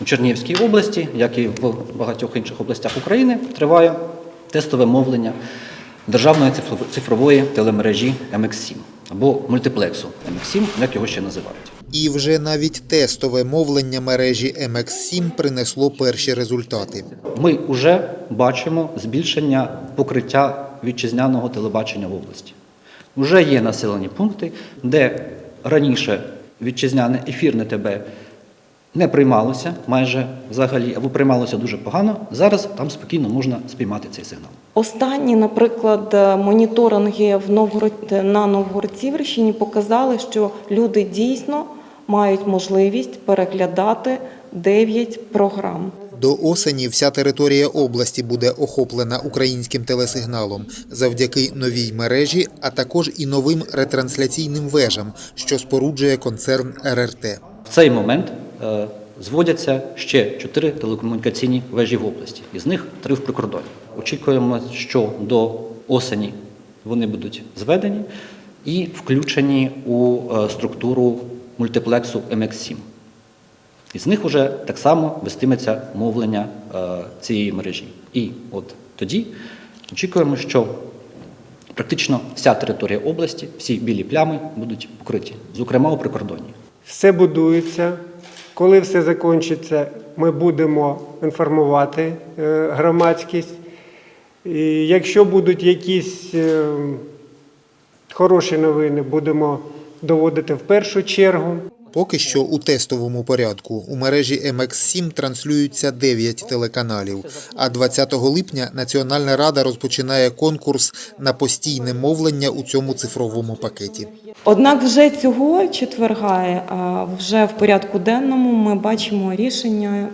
У Чернігівській області, як і в багатьох інших областях України, триває тестове мовлення державної цифрової телемережі MX7 або мультиплексу MX7, як його ще називають. І вже навіть тестове мовлення мережі MX7 принесло перші результати. Ми вже бачимо збільшення покриття вітчизняного телебачення в області. Уже є населені пункти, де раніше вітчизняне ефірне ТБ не приймалося майже взагалі, або приймалося дуже погано. Зараз там спокійно можна спіймати цей сигнал. Останні, наприклад, е, моніторинги в Новгород на Новгород-Сіверщині показали, що люди дійсно мають можливість переглядати 9 програм. До осені вся територія області буде охоплена українським телесигналом завдяки новій мережі, а також і новим ретрансляційним вежам, що споруджує концерн РРТ. В цей момент зводяться ще чотири телекомунікаційні вежі в області, із них три в прикордоні. Очікуємо, що до осені вони будуть зведені і включені у е, структуру мультиплексу MX7. Із них вже так само вестиметься мовлення е, цієї мережі. І от тоді очікуємо, що практично вся територія області, всі білі плями будуть покриті, зокрема у прикордонні. Все будується. Коли все закінчиться, ми будемо інформувати е, громадськість. І якщо будуть якісь е, хороші новини, будемо доводити в першу чергу. Поки що у тестовому порядку у мережі MX7 транслюються 9 телеканалів. А 20 липня Національна рада розпочинає конкурс на постійне мовлення у цьому цифровому пакеті. Однак вже цього четверга, е, вже в порядку денному, ми бачимо рішення,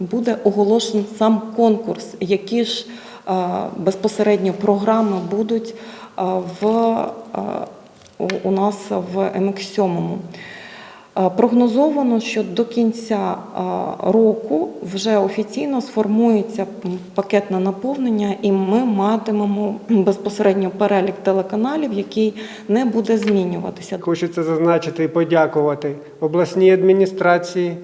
буде оголошений сам конкурс, які ж е, безпосередньо програми будуть е, в, у- нас в МХ7. Е, Прогнозовано, що до кінця року вже офіційно сформується пакетне наповнення, і ми матимемо безпосередньо перелік телеканалів, який не буде змінюватися. Хочеться зазначити і подякувати обласній адміністрації,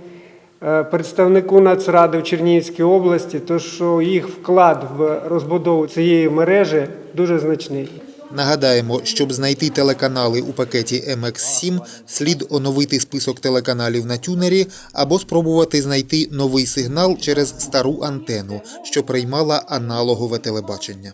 е, представнику Нацради в Чернігівській області, то що їх вклад в розбудову цієї мережі дуже значний. Нагадаємо, щоб знайти телеканали у пакеті MX7, слід оновити список телеканалів на тюнері або спробувати знайти новий сигнал через стару антену, що приймала аналогове телебачення.